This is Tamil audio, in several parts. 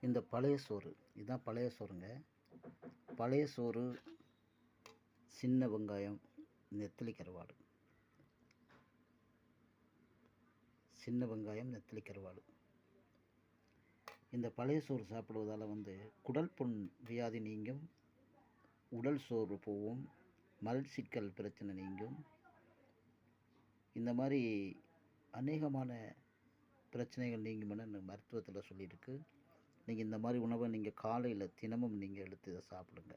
இந்த பழைய சோறு இதுதான் பழைய சோறுங்க. பழைய சோறு சின்ன வெங்காயம் நெத்திலி கருவாடு. சின்ன வெங்காயம் நெத்திலி கருவாடு. இந்த பழைய சோறு சாப்பிடுவதால் வந்து குடல் புண் வியாதி நீங்கும் உடல் சோறு போகும் மலச்சிக்கல் பிரச்சனை நீங்கும். இந்த மாதிரி அநேகமான பிரச்சனைகள் நீங்குமென்னு மருத்துவத்தில் சொல்லியிருக்கு. நீங்கள் இந்த மாதிரி உணவை நீங்கள் காலையில் தினமும் நீங்கள் எடுத்து இதை சாப்பிடுங்க.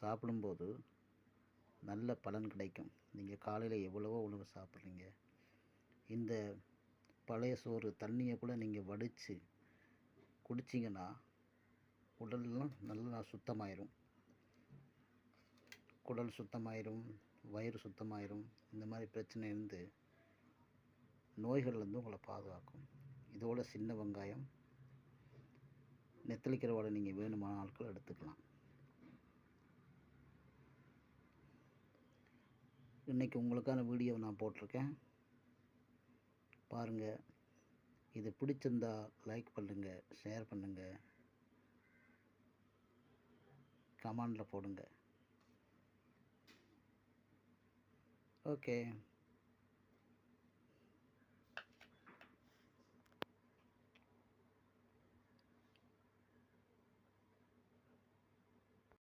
சாப்பிடும்போது நல்ல பலன் கிடைக்கும். நீங்கள் காலையில் எவ்வளவோ உணவு சாப்பிட்றீங்க. இந்த பழைய சோறு தண்ணியை கூட நீங்கள் வடித்து குடிச்சிங்கன்னா உடல்லாம் நல்லா சுத்தமாயிரும். குடல் சுத்தமாயிரும் வயிறு சுத்தமாயிரும். இந்த மாதிரி பிரச்சனை இருந்து நோய்கள்லேருந்து உங்களை பாதுகாக்கும். இதோட சின்ன வெங்காயம் நெத்தளிக்கிற கருவாடை நீங்கள் வேணுமான ஆட்கள் எடுத்துக்கலாம். இன்றைக்கி உங்களுக்கான வீடியோவை நான் போட்டிருக்கேன். பாருங்கள் இது பிடிச்சிருந்தா லைக் பண்ணுங்கள் ஷேர் பண்ணுங்கள் கமெண்டில் போடுங்க. ஓகே.